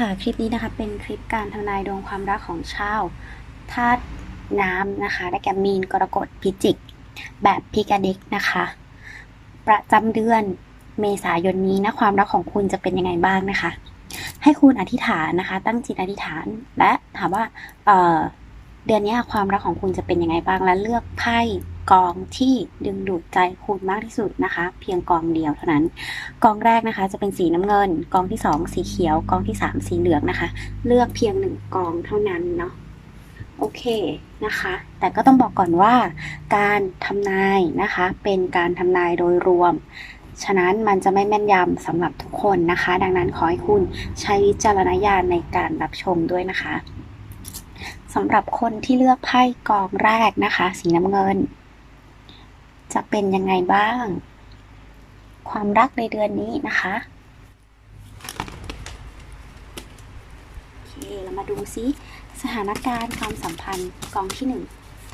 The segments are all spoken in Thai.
ค่ะ คลิปนี้นะคะเป็นคลิปการทำนายดวงความรักของชาวธาตุน้ำนะคะ ได้แก่มีนกรกฎพิจิก แบบพิกาเด็กนะคะ ประจำเดือนเมษายนนี้นะความรักของคุณจะเป็นยังไงบ้างนะคะ ให้คุณอธิษฐานนะคะ ตั้งจิตอธิษฐานและถามว่าเอ่อ เดือนนี้ความรักของคุณจะเป็นยังไงบ้างและเลือกไพ่กองที่ดึงดูดใจคุณมากที่สุดนะคะ เพียงกองเดียวเท่านั้น กองแรกนะคะจะเป็นสีน้ำเงิน กองที่ 2 สีเขียว กองที่ 3 สีเหลืองนะคะ เลือกเพียงหนึ่งกองเท่านั้นเนาะโอเคนะคะ แต่ก็ต้องบอกก่อนว่า การทำนายนะคะ เป็นการทำนายโดยรวม ฉะนั้นมันจะไม่แม่นยำสำหรับทุกคนนะคะ ดังนั้นขอให้คุณใช้วิจารณญาณในการรับชมด้วยนะคะ สำหรับคนที่เลือกไพ่กองแรกนะคะ สีน้ำเงิน จะเป็นยังไงบ้าง ความรักในเดือนนี้นะคะโอเคเรามาดูซิสถานการณ์ความสัมพันธ์กองที่หนึ่ง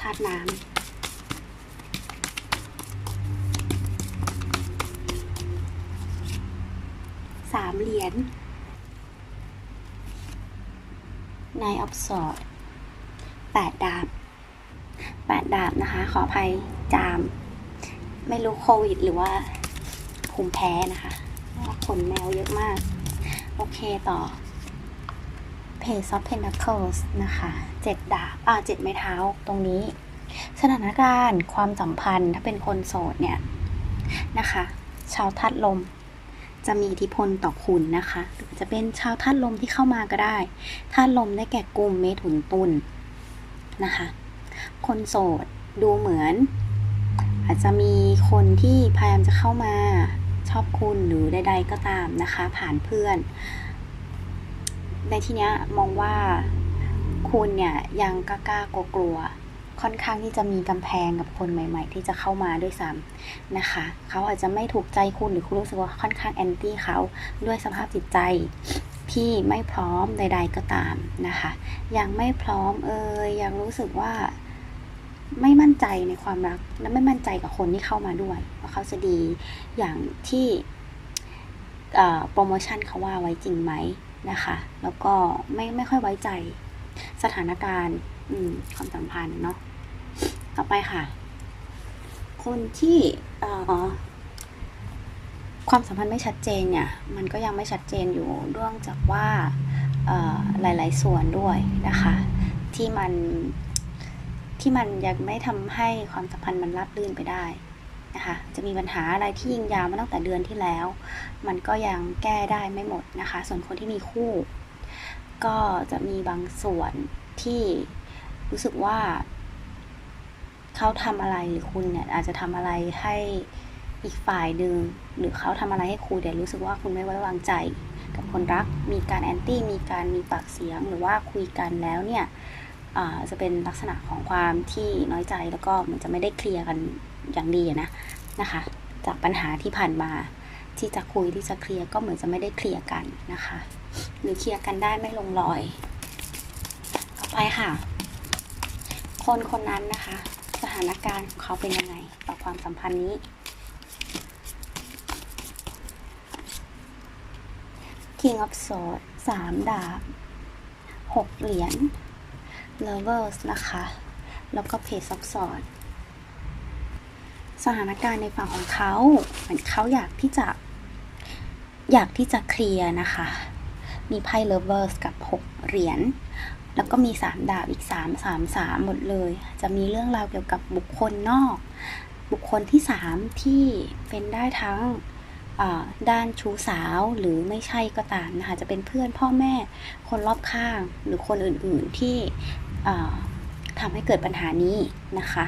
ธาตุน้ำสามเหรียญนายออฟสอด แปดดาบแปดดาบนะคะ ขออภัยจาม ไม่รู้โควิด หรือว่าภูมิแพ้นะคะขนแมวเยอะมาก โอเคต่อ Page of Pentacles นะคะเจ็ดดาบ อ่าเจ็ดไม้เท้าตรงนี้ สถานการณ์ความสัมพันธ์ถ้าเป็นคนโสดเนี่ยนะคะ ชาวธาตุลมจะมีอิทธิพลต่อคุณนะคะหรือจะเป็นชาวธาตุลมที่เข้ามาก็ได้ธาตุลมได้แก่กลุ่มเมถุนตุล นะคะ คนโสดดูเหมือน อาจจะมีคนที่พยายามจะเข้ามาชอบคุณหรือใดๆก็ตามนะคะ ผ่านเพื่อน ในที่นี้มองว่าคุณเนี่ยยังกล้ากลัวกลัวๆค่อนข้างที่จะมีกำแพงกับคนใหม่ ๆ ที่จะเข้ามาด้วยซ้ำนะคะ เขาอาจจะไม่ถูกใจคุณหรือคุณรู้สึกว่าค่อนข้างแอนตี้เขาด้วยสภาพจิตใจ ที่ไม่พร้อมใด ๆก็ตามนะคะ ยังไม่พร้อมเอ่ยยังรู้สึกว่าไม่มั่นใจในความรักและไม่มั่นใจกับคนที่เข้ามาด้วยว่าเขาจะดีอย่างที่โปรโมชั่นเขาว่าไว้จริงไหมนะคะ แล้วก็ไม่ไม่ค่อยไว้ใจสถานการณ์ความสัมพันธ์เนาะต่อไปค่ะ คนที่ ความสัมพันธ์ไม่ชัดเจนเนี่ยมันก็ยังไม่ชัดเจนอยู่เรื่องจากว่าหลาย ๆ ส่วนด้วยนะคะที่มันที่มันยังไม่ทำให้ความสัมพันธ์มันราบรื่นไปได้นะคะจะมีปัญหาอะไรที่ยิงยาวมาตั้งแต่เดือนที่แล้ว มันก็ยังแก้ได้ไม่หมดนะคะ ส่วนคนที่มีคู่ ก็จะมีบางส่วนที่รู้สึกว่าเขาทำอะไรหรือคุณเนี่ยอาจจะทำอะไรให้ อีกฝ่ายหนึ่งหรือเขาทำอะไรให้คุณเดี๋ยวรู้สึกว่าคุณไม่ไว้วางใจ กับคนรักมีการแอนตี้มีการมีปากเสียง หรือว่าคุยกันแล้วเนี่ยจะเป็นลักษณะของความที่น้อยใจแล้วก็มันจะไม่ได้เคลียร์กันอย่างดีนะนะคะ จากปัญหาที่ผ่านมาที่จะคุยที่จะเคลียร์ก็เหมือนจะไม่ได้เคลียร์กันนะคะ หรือเคลียร์กันได้ไม่ลงรอยต่อไปค่ะ คนคนนั้นนะคะ สถานการณ์ของเขาเป็นยังไง ต่อความสัมพันธ์นี้ King of Swords สามดาบหกเหรียญ Lovers นะคะ แล้วก็ Page of Swords สถานการณ์ในฝั่งของเขาเหมือนเขาอยากที่จะ อยากที่จะเคลียร์นะคะ มีไพ่ Lovers กับ 6 เหรียญ แล้วก็มี 3 ดาบอีก 3 3 3 หมดเลย จะมีเรื่องราวเกี่ยวกับบุคคลนอก บุคคลที่ 3 ที่เป็นได้ทั้ง ด้านชู้สาวหรือไม่ใช่ก็ตามนะคะจะเป็นเพื่อนพ่อแม่คนรอบข้างหรือคนอื่นๆที่ทำให้เกิดปัญหานี้นะคะ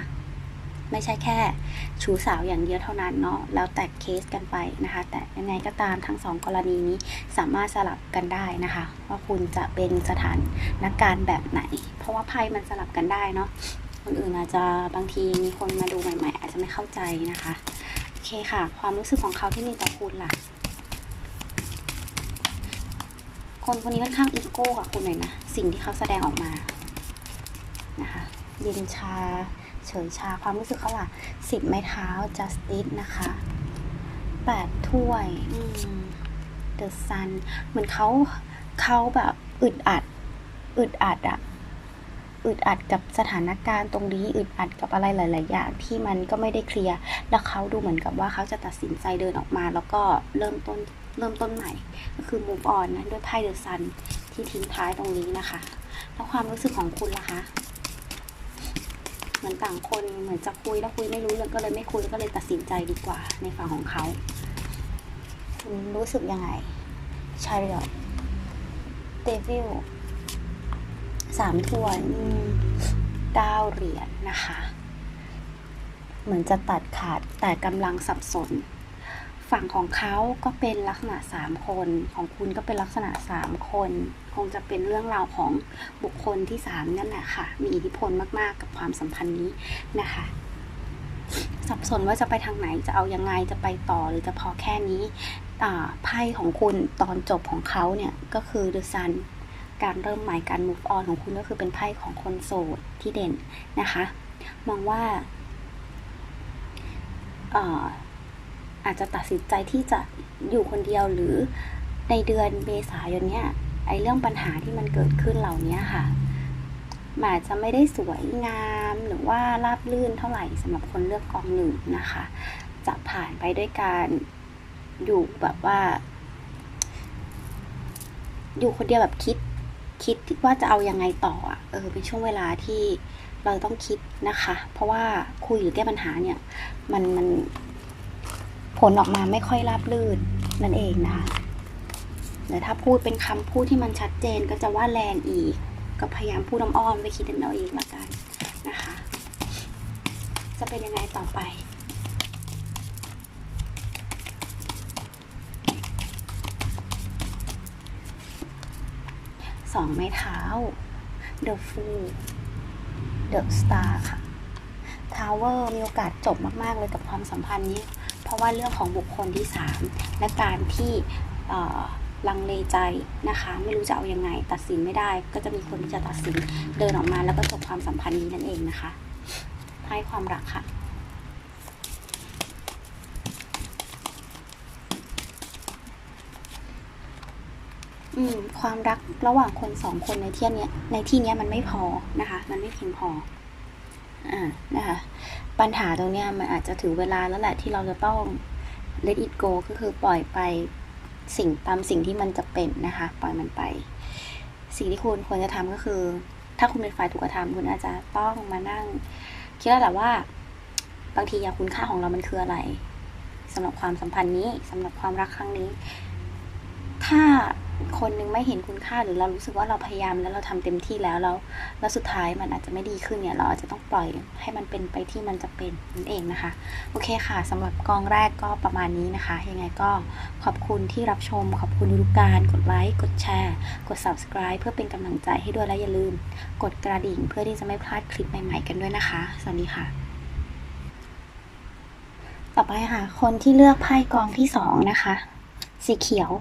ไม่ใช่แค่ชู้สาวอย่างเดียวเท่านั้นเนาะแล้วแต่เคสกันไปนะคะ แต่ยังไงก็ตามทั้งสองกรณีนี้สามารถสลับกันได้นะคะ ว่าคุณจะเป็นสถานนักการแบบไหน เพราะว่าไพ่มันสลับกันได้เนาะคนอื่นอาจจะบางทีมีคนมาดูใหม่ ๆ อาจจะไม่เข้าใจนะคะ เคค่ะ ความรู้สึกของเขาที่มีต่อคุณล่ะ คนคนนี้ค่อนข้างอีโก้กับคุณหน่อยนะ สิ่งที่เขาแสดงออกมานะคะเย็นชา เฉยชาความรู้สึกเขาล่ะสิบไม้เท้า justice นะคะแปดถ้วย the sun เหมือนเขาเขาแบบอึดอัด อึดอัดอะ อึดอัดกับสถานการณ์ตรงนี้อึดอัดกับอะไรหลาย ๆ อย่างที่มันก็ไม่ได้เคลียร์แล้วเขาดูเหมือนกับว่าเขาจะตัดสินใจเดินออกมา แล้วก็เริ่มต้นเริ่มต้นใหม่ ก็คือ move on นะด้วยไพ่เดอะซันที่ทิ้งท้ายตรงนี้นะคะ แล้วความรู้สึกของคุณล่ะคะเหมือนต่างคนเหมือนจะคุยแล้วคุยไม่รู้เรื่องก็เลยไม่คุยก็เลยตัดสินใจดีกว่าในฝั่งของเขาคุณรู้สึกยังไงชาริอตเดวิล สามถ้วยเก้าเหรียญนะคะ เหมือนจะตัดขาดแต่กำลังสับสน ฝั่งของเขาก็เป็นลักษณะสามคน ของคุณก็เป็นลักษณะสามคน คงจะเป็นเรื่องราวของบุคคลที่สามนั่นแหละค่ะ มีอิทธิพลมาก ๆ กับความสัมพันธ์นี้นะคะสับสนว่าจะไปทางไหนจะเอายังไงจะไปต่อหรือจะพอแค่นี้ไพ่ของคุณตอนจบของเขาเนี่ย ก็คือ The Sun การเริ่มใหม่การ move on ของคุณก็คือเป็นไพ่ของคนโสดที่เด่นนะคะ มองว่าอาอาจจะตัดสินใจที่จะอยู่คนเดียวหรือในเดือนเมษายนเนี่ยไอเรื่องปัญหาที่มันเกิดขึ้นเหล่านี้ค่ะมันอาจจะไม่ได้สวยงามหรือว่าราบลื่นเท่าไหร่สำหรับคนเลือกกองหนึ่งนะคะ จะผ่านไปด้วยการอยู่แบบว่า อยู่คนเดียวแบบคิด คิดว่าจะเอายังไงต่ออะเออเป็นช่วงเวลาที่เราต้องคิดนะคะ เพราะว่าคุยหรือแก้ปัญหาเนี่ยมันมันผลออกมาไม่ค่อยราบรื่นนั่นเองนะคะแต่ถ้าพูดเป็นคำพูดที่มันชัดเจนก็จะว่าแรงอีก ก็พยายามพูดน้ำอ้อมไปคิดเอาเองละกันนะคะ จะเป็นยังไงต่อไป สองไม้เท้า The Fool The Star ค่ะ Tower มีโอกาสจบมาก ๆ เลยกับความสัมพันธ์นี้ เพราะว่าเรื่องของบุคคลที่ 3 และการที่ลังเลใจนะคะ ไม่รู้จะเอายังไง ตัดสินไม่ได้ ก็จะมีคนที่จะตัดสินเดินออกมาแล้วก็จบความสัมพันธ์นี้นั่นเองนะคะให้ความรักค่ะ อืมความรักระหว่างคนสองคนในที่เนี้ยในที่เนี้ยมันไม่พอนะคะ มันไม่เพียงพออ่านะคะปัญหาตรงเนี้ยมันอาจจะถึงเวลาแล้วแหละที่เราจะต้อง let it go ก็คือปล่อยไปสิ่งตามสิ่งที่มันจะเป็นนะคะ ปล่อยมันไป สิ่งที่คุณควรจะทำก็คือ ถ้าคุณเป็นฝ่ายถูกกระทำคุณอาจจะต้องมานั่ง คิดแล้วแหละว่า บางทียาคุณค่าของเรามันคืออะไรสำหรับความสัมพันธ์นี้สำหรับความรักครั้งนี้ ถ้า คนนึงไม่เห็นคุณค่าหรือเรารู้สึกว่าเราพยายามแล้วเราทำเต็มที่แล้วแล้วแล้วสุดท้ายมันอาจจะไม่ดีขึ้นเนี่ยเราอาจจะต้องปล่อยให้มันเป็นไปที่มันจะเป็นนั่นเองนะคะโอเคค่ะสำหรับกองแรกก็ประมาณนี้นะคะ ยังไงก็ขอบคุณที่รับชม ขอบคุณทุกการกดไลค์กดแชร์ กด subscribe เพื่อเป็นกำลังใจให้ด้วยและอย่าลืม กดกระดิ่งเพื่อที่จะไม่พลาดคลิปใหม่ ๆ กันด้วยนะคะสวัสดีค่ะต่อไปค่ะ คนที่เลือกไพ่กองที่สองนะคะ สีเขียว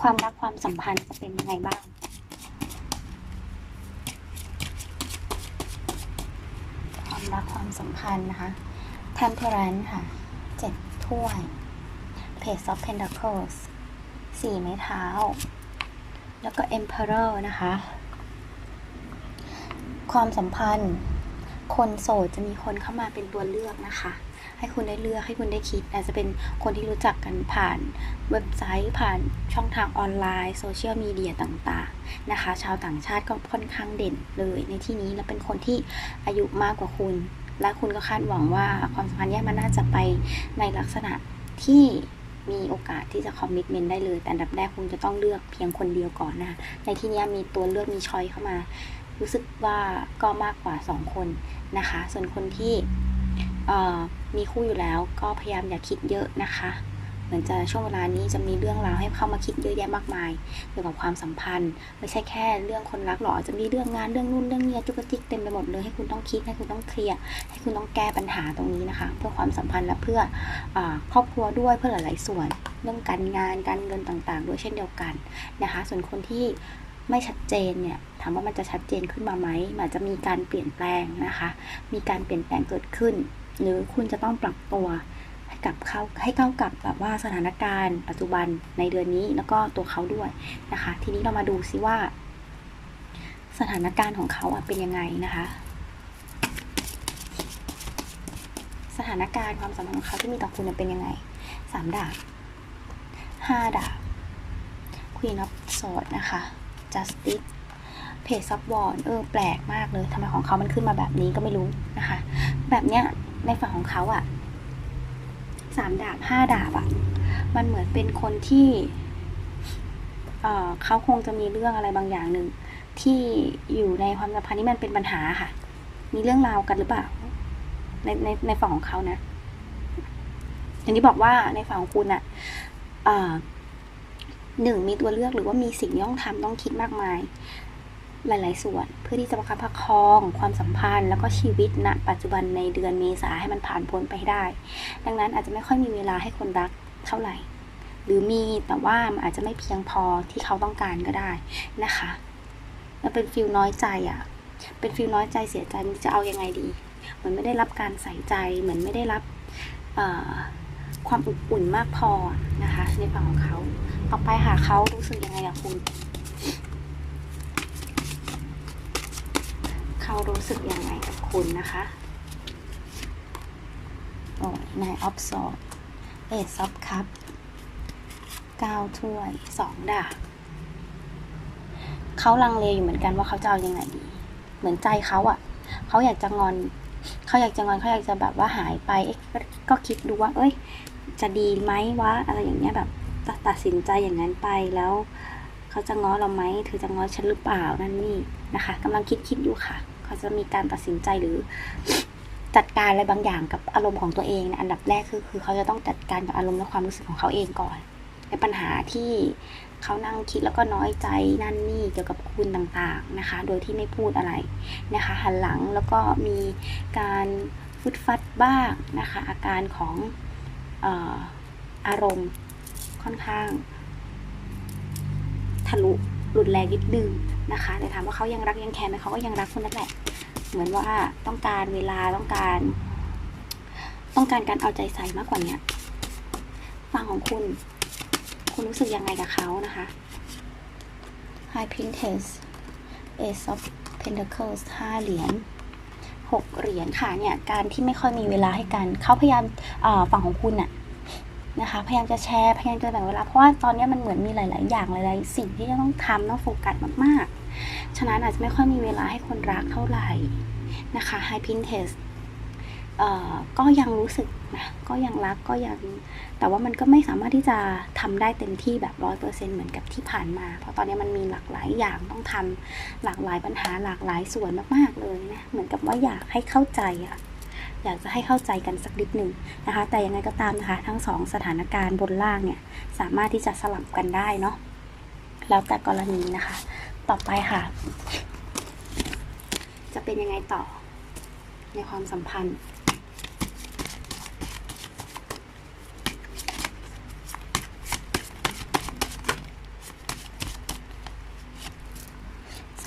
ความรักความสัมพันธ์จะเป็นยังไงบ้าง ความรักความสัมพันธ์นะคะ temperance ค่ะเจ็ดถ้วย page of pentacles สี่ไม้เท้า แล้วก็ emperor นะคะ ความสัมพันธ์ คนโสดจะมีคนเข้ามาเป็นตัวเลือกนะคะ ให้คุณได้เลือกให้คุณได้คิด อาจจะเป็นคนที่รู้จักกันผ่านเว็บไซต์ผ่านช่องทางออนไลน์โซเชียลมีเดียต่างๆนะคะ ชาวต่างชาติก็ค่อนข้างเด่นเลย ในที่นี้และเป็นคนที่อายุมากกว่าคุณ และคุณก็คาดหวังว่าความสัมพันธ์นี้มันน่าจะไปในลักษณะที่มีโอกาสที่จะคอมมิชเมนต์ได้เลย แต่อันดับแรกคุณจะต้องเลือกเพียงคนเดียวก่อนนะคะในที่นี้มีตัวเลือกมีชอยเข้ามา รู้สึกว่าก็มากกว่า 2 คนนะคะ ส่วนคนที่มีคู่อยู่แล้วก็พยายามอย่าคิดเยอะนะคะ เหมือนจะช่วงเวลานี้จะมีเรื่องราวให้เข้ามาคิดเยอะแยะมากมายเกี่ยวกับความสัมพันธ์ ไม่ใช่แค่เรื่องคนรักหรอกจะมีเรื่องงานเรื่องนู่นเรื่องนี้จุกจิกเต็มไปหมดเลยให้คุณต้องคิดให้คุณต้องเคลียร์ให้คุณต้องแก้ปัญหาตรงนี้นะคะ เพื่อความสัมพันธ์และเพื่ออครอบครัวด้วยเพื่อหลาย ๆ ส่วน เรื่องการงานการเงินต่าง ๆ ด้วยเช่นเดียวกันนะคะ ส่วนคนที่ ไม่ชัดเจนเนี่ยถามว่ามันจะชัดเจนขึ้นมาไหมมันจะมีการเปลี่ยนแปลงนะคะ มีการเปลี่ยนแปลงเกิดขึ้น หรือคุณจะต้องปรับตัวให้กับเข้าให้เข้ากับแบบว่าสถานการณ์ ปัจจุบันในเดือนนี้แล้วก็ตัวเขาด้วยนะคะ ทีนี้เรามาดูซิว่า สถานการณ์ของเขาเป็นยังไงนะคะ สถานการณ์ความสัมพันธ์ของเขาที่มีต่อคุณเป็นยังไงสามดาบห้าดาบ Queen of Swords นะคะ justice เพจซับวอร์ดเออแปลกมากเลยทำไมของเขามันขึ้นมาแบบนี้ก็ไม่รู้นะคะ แบบเนี้ยในฝั่งของเขาอะ่ะสามดาบห้าดาบอะ่ะ มันเหมือนเป็นคนที่เเขาคงจะมีเรื่องอะไรบางอย่างหนึ่งที่อยู่ในความสัมพันธ์นี่มันเป็นปัญหาค่ะ มีเรื่องราวกันหรือเปล่า ในในในฝั่งของเขานะอย่างที่บอกว่าในฝั่งของคุณอะ่ะ หนึ่งมีตัวเลือกหรือว่ามีสิ่งย่องทำต้องคิดมากมาย หลาย ๆ ส่วนเพื่อที่จะประคับประคองความสัมพันธ์ แล้วก็ชีวิตณนะปัจจุบันในเดือนเมษาให้มันผ่านพ้นไปได้ ดังนั้นอาจจะไม่ค่อยมีเวลาให้คนรักเท่าไหร่ หรือมีแต่ว่ามันอาจจะไม่เพียงพอที่เขาต้องการก็ได้นะคะมันเป็นฟิลน้อยใจอะ่ะ เป็นฟิลน้อยใจเสียใจจะเอาอยัางไงดี เหมือนไม่ได้รับการใส่ใจ เหมือนไม่ได้รับอ่อ ความอบอุ่นมากพอนะคะในฝั่งของเขาต่อไปหาเขารู้สึกยังไงกับคุณเขารู้สึกยังไงกับคุณนะคะโอ้ยนายออฟสอดเอซอฟคัพเก้าถ้วยสองดาบเขาลังเลอยู่เหมือนกันว่าเขาจะเอายังไงดี เหมือนใจเขาอะ่ะเขาอยากจะงอน เขาอยากจะงอนเขาอยากจะแบบว่าหายไปเอ๊ะก็คิดดูว่า เอ้ย จะดีไหมวะอะไรอย่างเงี้ยแบบตัดสินใจอย่างนั้นไปแล้วเขาจะง้อเราไหมเธอจะง้อฉันหรือเปล่านั่นนี่นะคะกำลังคิดคิดอยู่ค่ะ เขาจะมีการตัดสินใจหรือจัดการอะไรบางอย่างกับอารมณ์ของตัวเองนะอันดับแรกคือคือเขาจะต้องจัดการกับอารมณ์และความรู้สึกของเขาเองก่อน ในปัญหาที่เขานั่งคิดแล้วก็น้อยใจนั่นนี่เกี่ยวกับคุณต่างๆนะคะ โดยที่ไม่พูดอะไรนะคะหันหลังแล้วก็มีการฟึดฟัดบ้างนะคะ อาการของเอ่ออารมณ์ค่อนข้าง ทะลุรุนแรงนิดนึงนะคะ แต่ถามว่าเขายังรักยังแคร์ไหมเขาก็ยังรักคุณนั่นแหละ เหมือนว่าต้องการเวลาต้องการ ต้องการการเอาใจใส่มากกว่านี้ฝั่งของคุณ คุณรู้สึกยังไงกับเขานะคะ High Princess Ace of Pentacles ห้าเหรียญหกเหรียญค่ะเนี่ยการที่ไม่ค่อยมีเวลาให้กันเขาพยายามฝั่งของคุณน่ะนะคะพยายามจะแชร์พยายามจะแบ่งเวลาเพราะว่าตอนนี้มันเหมือนมีหลาย ๆ อย่างหลาย ๆ สิ่งที่จะต้องทำต้องโฟกัสมาก ๆ ฉะนั้นอาจจะไม่ค่อยมีเวลาให้คนรักเท่าไหร่นะคะ High Pinterest เอ่อ ก็ยังรู้สึกนะก็ยังรักก็ยังแต่ว่ามันก็ไม่สามารถที่จะทำได้เต็มที่แบบร้อยเปอร์เซ็นเหมือนกับที่ผ่านมา เพราะตอนนี้มันมีหลากหลายอย่างต้องทำหลากหลายปัญหาหลากหลายส่วนมากๆเลยนะเหมือนกับว่าอยากให้เข้าใจอะอยากจะให้เข้าใจกันสักนิดหนึ่งนะคะ แต่ยังไงก็ตามนะคะ ทั้งสองสถานการณ์บนล่างเนี่ยสามารถที่จะสลับกันได้เนาะแล้วแต่กรณีนะคะ ต่อไปค่ะ จะเป็นยังไงต่อในความสัมพันธ์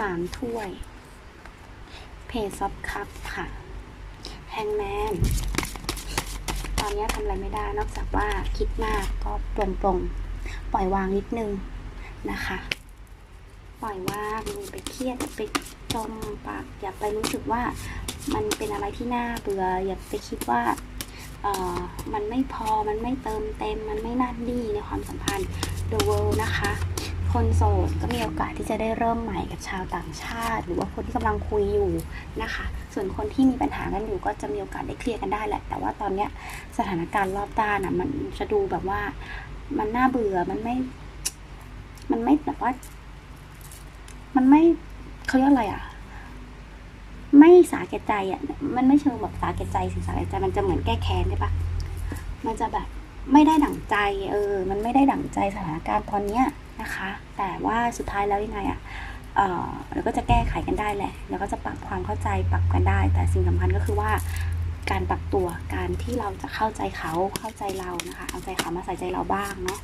ามถ้วย เพจซับคัพค่ะแฮงแมน ตอนนี้ทำอะไรไม่ได้นอกจากว่าคิดมากก็ปลงปลงปล่อยวางนิดนึงนะคะ ปล่อยวางอย่าไปเครียดอย่าไปจมปากอย่าไปรู้สึกว่ามันเป็นอะไรที่น่าเบื่ออย่าไปคิดว่าเออมันไม่พอมันไม่เติมเต็มมันไม่น่าดีในความสัมพันธ์ The World นะคะ คนโสดก็มีโอกาสที่จะได้เริ่มใหม่กับชาวต่างชาติ หรือว่าคนที่กำลังคุยอยู่นะคะ ส่วนคนที่มีปัญหากันอยู่ก็จะมีโอกาสได้เคลียร์กันได้แหละ แต่ว่าตอนเนี้ยสถานการณ์รอบด้านอะมันจะดูแบบว่ามันน่าเบื่อมันไม่ มันไม่แบบว่า มันไม่เขาเรียกอะไรอะไม่สาแก่ใจอะ มันไม่เชิงแบบสาแก่ใจสิสาแก่ใจ มันจะเหมือนแก้แค้นใช่ปะมันจะแบบ ไม่ได้ดั่งใจเออมันไม่ได้ดั่งใจสถานการณ์ตอนเนี้ยนะคะ แต่ว่าสุดท้ายแล้วยังไงอะเอ่อเราก็จะแก้ไขกันได้แหละแล้วก็จะปรับความเข้าใจปรับกันได้ แต่สิ่งสำคัญก็คือว่าการปรับตัวการที่เราจะเข้าใจเขาเข้าใจเรานะคะเอาใจเขามาใส่ใจเราบ้างเนาะ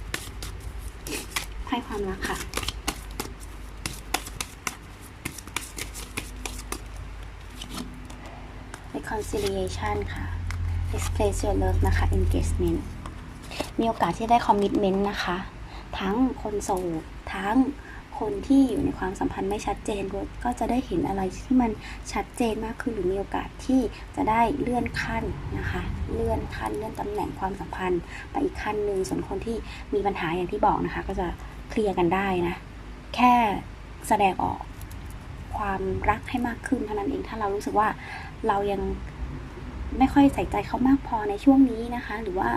ไพ่ความรักค่ะ reconciliation ค่ะ express your love นะคะ engagement มีโอกาสที่ได้ commitment นะคะ ทั้งคนโสดทั้งคนที่อยู่ในความสัมพันธ์ไม่ชัดเจนก็จะได้เห็นอะไรที่มันชัดเจนมากขึ้นหรือมีโอกาสที่จะได้เลื่อนขั้นนะคะ เลื่อนขั้นเลื่อนตำแหน่งความสัมพันธ์ไปอีกขั้นหนึ่งส่วนคนที่มีปัญหาอย่างที่บอกนะคะ ก็จะเคลียร์กันได้นะ แค่แสดงออกความรักให้มากขึ้นเท่านั้นเองถ้าเรารู้สึกว่าเรายังไม่ค่อยใส่ใจเขามากพอในช่วงนี้นะคะ หรือว่า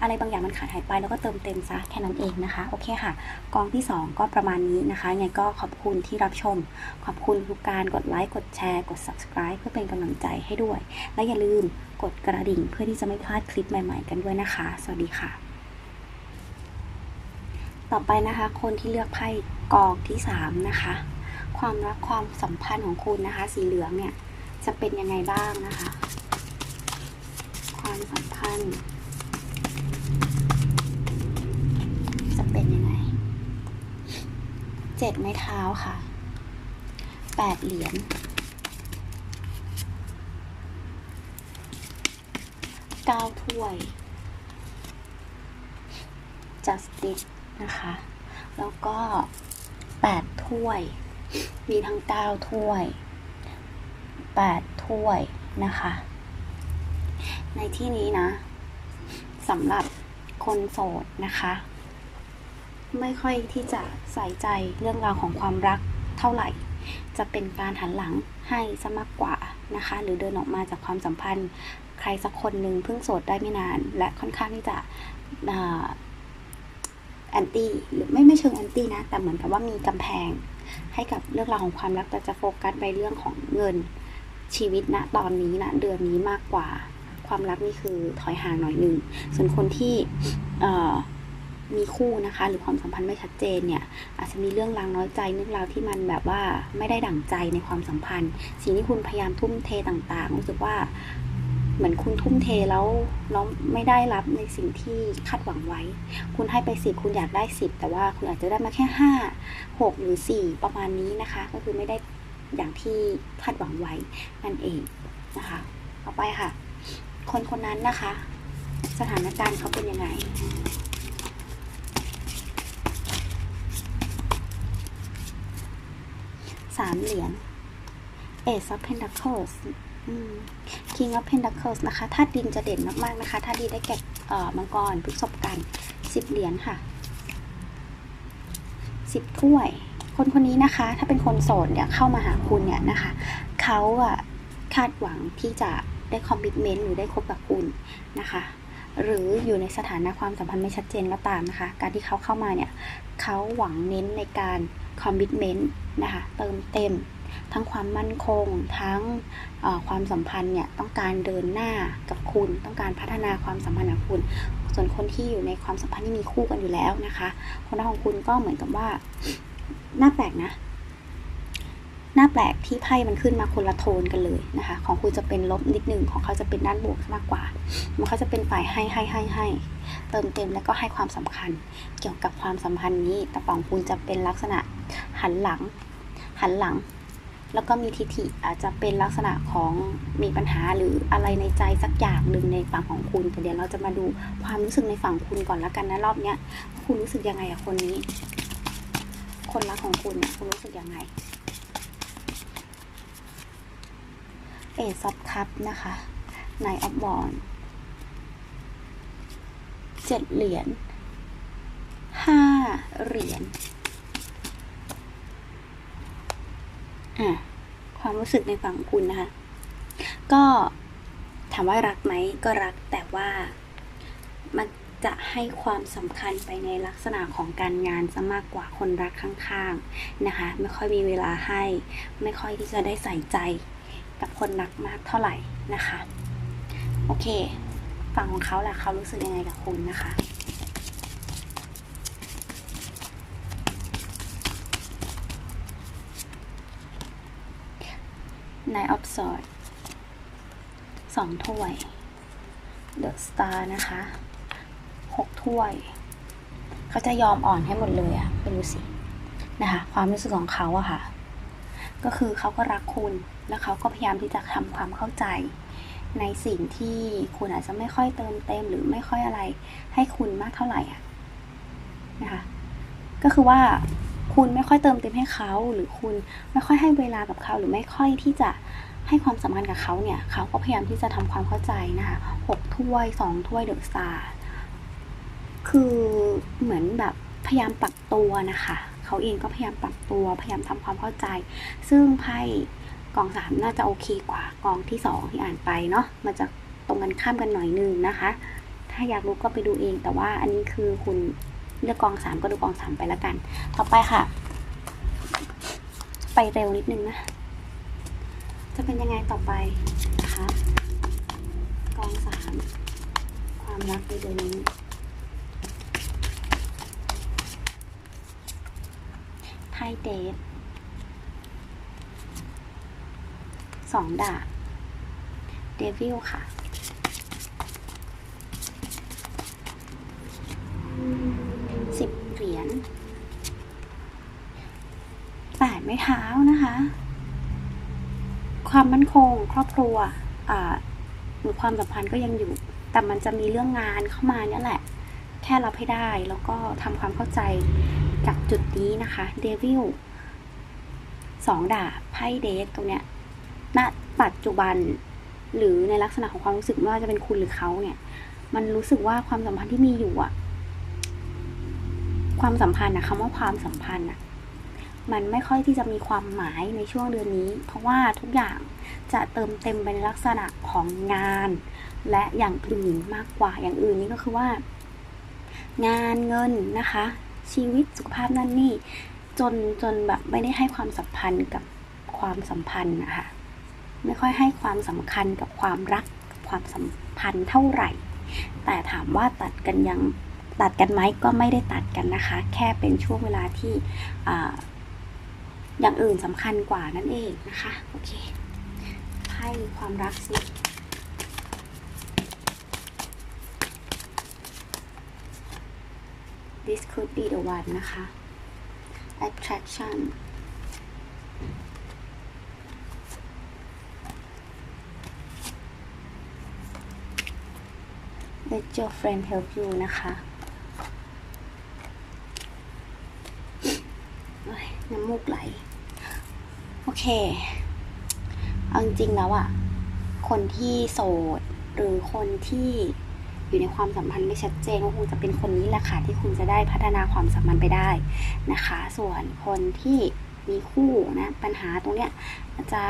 อะไรบางอย่างมันขาดหายไปแล้วก็เติมเต็มซะแค่นั้นเองนะคะโอเคค่ะ กองที่ 2 ก็ประมาณนี้นะคะยังไงก็ขอบคุณที่รับชม ขอบคุณทุกการกดไลค์กดแชร์กด subscribe เพื่อเป็นกำลังใจให้ด้วย และอย่าลืมกดกระดิ่งเพื่อที่จะไม่พลาดคลิปใหม่ ๆ กันด้วยนะคะ สวัสดีค่ะ ต่อไปนะคะ คนที่เลือกไพ่กองที่ 3 นะคะ ความรักความสัมพันธ์ของคุณนะคะ สีเหลืองเนี่ยจะเป็นยังไงบ้างนะคะ ความสัมพันธ์ จะเป็นยังไง เจ็ดไม้เท้าค่ะแปดเหรียญเก้าถ้วย justice นะคะ แล้วก็แปดถ้วย มีทั้งเก้าถ้วยแปดถ้วยนะคะ ในที่นี้นะสำหรับคนโสดนะคะ ไม่ค่อยที่จะใส่ใจเรื่องราวของความรักเท่าไหร่ จะเป็นการหันหลังให้ซะมากกว่านะคะ หรือเดินออกมาจากความสัมพันธ์ ใครสักคนหนึ่งเพิ่งโสดได้ไม่นาน และค่อนข้างที่จะแอนตี้หรือไม่ไม่เชิงแอนตี้นะ แต่เหมือนกับว่ามีกำแพง ให้กับเรื่องราวของความรักแต่จะโฟกัสไปเรื่องของเงินชีวิตณตอนนี้นะเดือนนี้มากกว่า ความรักนี่คือถอยห่างหน่อยหนึ่งส่วนคนที่ มีคู่นะคะ หรือความสัมพันธ์ไม่ชัดเจนเนี่ยอาจจะมีเรื่องราวน้อยใจเรื่องราวที่มันแบบว่าไม่ได้ดั่งใจในความสัมพันธ์ สิ่งที่คุณพยายามทุ่มเทต่างๆรู้สึกว่าเหมือนคุณทุ่มเทแล้วแล้วไม่ได้รับในสิ่งที่คาดหวังไว้ คุณให้ไปสิบคุณอยากได้สิบแต่ว่าคุณอาจจะได้มาแค่ห้าหกหรือสี่ประมาณนี้นะคะ ก็คือไม่ได้อย่างที่คาดหวังไว้นั่นเองนะคะต่อไปค่ะ คนคนนั้นนะคะ สถานการณ์เขาเป็นยังไง สามเหรียญ Ace of Pentacles King of Pentacles นะคะธาตุดินจะเด่นมาก ๆ นะคะธาตุดินได้แก่มังกรพฤษภกันสิบเหรียญค่ะสิบถ้วย คนคนนี้นะคะ ถ้าเป็นคนโสดเนี่ยเข้ามาหาคุณเนี่ยนะคะ เขาอะคาดหวังที่จะได้คอมมิชเมนต์หรือได้คบกับคุณนะคะ หรืออยู่ในสถานะความสัมพันธ์ไม่ชัดเจนก็ตามนะคะ การที่เขาเข้ามาเนี่ยเขาหวังเน้นในการคอมมิชเมนต์นะคะเติมเต็ม ทั้งความมั่นคง ทั้งความสัมพันธ์เนี่ยต้องการเดินหน้ากับคุณ ต้องการพัฒนาความสัมพันธ์กับคุณ ส่วนคนที่อยู่ในความสัมพันธ์ที่มีคู่กันอยู่แล้วนะคะคนรักของคุณก็เหมือนกับว่าน่าแปลกนะ น้าแปลกที่ไพ่มันขึ้นมาคนละโทนกันเลยนะคะ ของคุณจะเป็นลบนิดนึงของเขาจะเป็นด้านบวกมากกว่า มันเขาจะเป็นฝ่ายให้ให้ให้ให้เติมเต็มแล้วก็ให้ความสำคัญ เกี่ยวกับความสัมพันธ์นี้แต่ฝั่งคุณจะเป็นลักษณะหันหลัง หันหลัง แล้วก็มีทิฐิอาจจะเป็นลักษณะของมีปัญหาหรืออะไรในใจสักอย่างหนึ่งในฝั่งของคุณแต่เดี๋ยวเราจะมาดูความรู้สึกในฝั่งคุณก่อนแล้วกันนะรอบเนี้ยคุณรู้สึกยังไงกับคนนี้ คนรักของคุณคุณรู้สึกยังไง เอซับคัพนะคะไนออฟบอลเจ็ดเหรียญห้าเหรียญอะความรู้สึกในฝั่งคุณนะคะ ก็ถามว่ารักไหมก็รักแต่ว่ามันจะให้ความสำคัญไปในลักษณะของการงานซะมากกว่าคนรักข้างๆนะคะ ไม่ค่อยมีเวลาให้ ไม่ค่อยที่จะได้ใส่ใจ กับคนรักมากเท่าไหร่นะคะ โอเค ฝั่งของเขาแหละเขารู้สึกยังไงกับคุณนะคะนายออฟสอดสองถ้วยเดอะสตาร์นะคะหกถ้วย เขาจะยอมอ่อนให้หมดเลยอะไม่รู้สิ นะคะ ความรู้สึกของเขาอะค่ะ ก็คือเขาก็รักคุณ แล้วเขาก็พยายามที่จะทำความเข้าใจ ในสิ่งที่คุณอาจจะไม่ค่อยเติมเต็มหรือไม่ค่อยอะไร ให้คุณมากเท่าไหร่อะนะคะก็คือว่าคุณไม่ค่อยเติมเต็มให้เขาหรือคุณไม่ค่อยให้เวลากับเขาหรือไม่ค่อยที่จะให้ความสำคัญกับเขาเนี่ยเขาก็พยายามที่จะทำความเข้าใจนะคะหกถ้วยสองถ้วยเดอะซาร์คือเหมือนแบบพยายามปรับตัวนะคะ เขาเองก็พยายามปรับตัวพยายามทำความเข้าใจ ซึ่งไพ่กองสามน่าจะโอเคกว่ากองที่สองที่อ่านไปเนาะมันจะตรงกันข้ามกันหน่อยนึงนะคะ ถ้าอยากรู้ก็ไปดูเอง แต่ว่าอันนี้คือคุณเลือกกองสามก็ดูกองสามไปแล้วกัน ต่อไปค่ะ ไปเร็วนิดนึงนะ จะเป็นยังไงต่อไปนะคะ กองสามความรักในเดือนนี้ ไพ่ เดทสองดาบเดวิลค่ะ สิบเหรียญแปดไม้เท้านะคะ ความมั่นคงครอบครัวหรือความสัมพันธ์ก็ยังอยู่ แต่มันจะมีเรื่องงานเข้ามาเนี่ยแหละ แค่รับให้ได้แล้วก็ทำความเข้าใจ จากจุดนี้นะคะเดวิลสองดาบไพ่เดทตรงเนี้ยณปัจจุบัน หรือในลักษณะของความรู้สึกไม่ว่าจะเป็นคุณหรือเขาเนี่ย มันรู้สึกว่าความสัมพันธ์ที่มีอยู่อะความสัมพันธ์นะคำว่าความสัมพันธ์อะมันไม่ค่อยที่จะมีความหมายในช่วงเดือนนี้ เพราะว่าทุกอย่างจะเติมเต็มไปในลักษณะของงาน และอย่างอื่นมากกว่าอย่างอื่นนี่ก็คือว่า งานเงินนะคะ ชีวิตสุขภาพนั่นนี่ จนจนแบบไม่ได้ให้ความสัมพันธ์กับความสัมพันธ์นะคะไม่ค่อยให้ความสำคัญกับความรักความสัมพันธ์เท่าไหร่ แต่ถามว่าตัดกันยังตัดกันไหมก็ไม่ได้ตัดกันนะคะ แค่เป็นช่วงเวลาที่ออย่างอื่นสำคัญกว่านั่นเองนะคะ โอเคไพ่ความรักสิ this could be the one นะคะ attraction let your friend help you นะคะ น้ำมูกไหล โอเค เอาจริงแล้วอะคนที่โสด หรือคนที่ อยู่ในความสัมพันธ์ไม่ชัดเจนก็คงจะเป็นคนนี้แหละค่ะที่คุณจะได้พัฒนาความสัมพันธ์ไปได้นะคะ ส่วนคนที่มีคู่นะปัญหาตรงเนี้ยอาจจะ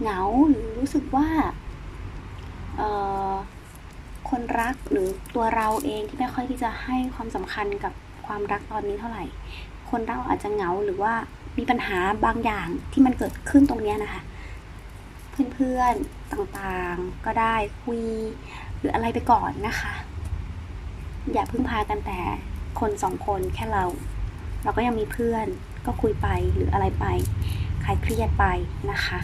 เหงาหรือรู้สึกว่าเอ่อคนรักหรือตัวเราเองที่ไม่ค่อยที่จะให้ความสำคัญกับความรักตอนนี้เท่าไหร่ คนเราอาจจะเหงาหรือว่ามีปัญหาบางอย่างที่มันเกิดขึ้นตรงเนี้ยนะคะ เพื่อนๆต่างๆก็ได้คุย หรืออะไรไปก่อนนะคะ อย่าพึ่งพากันแต่คนสองคนแค่เรา เราก็ยังมีเพื่อนก็คุยไปหรืออะไรไปคลายเครียดไปนะคะ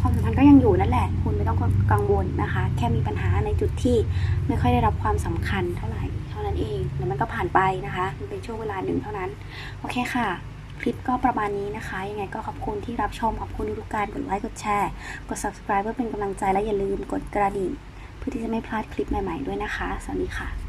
ความสัมพันธ์ก็ยังอยู่นั่นแหละ คุณไม่ต้องกังวลนะคะ แค่มีปัญหาในจุดที่ไม่ค่อยได้รับความสำคัญเท่าไหร่เท่านั้นเองแล้วมันก็ผ่านไปนะคะมันเป็นช่วงเวลาหนึ่งเท่านั้น โอเคค่ะคลิปก็ประมาณนี้นะคะ ยังไงก็ขอบคุณที่รับชม ขอบคุณทุกการกดไลค์ กดแชร์ กด subscribe เพื่อเป็นกำลังใจและอย่าลืมกดกระดิ่ง เพื่อที่จะไม่พลาดคลิปใหม่ ๆ ด้วยนะคะ สวัสดีค่ะ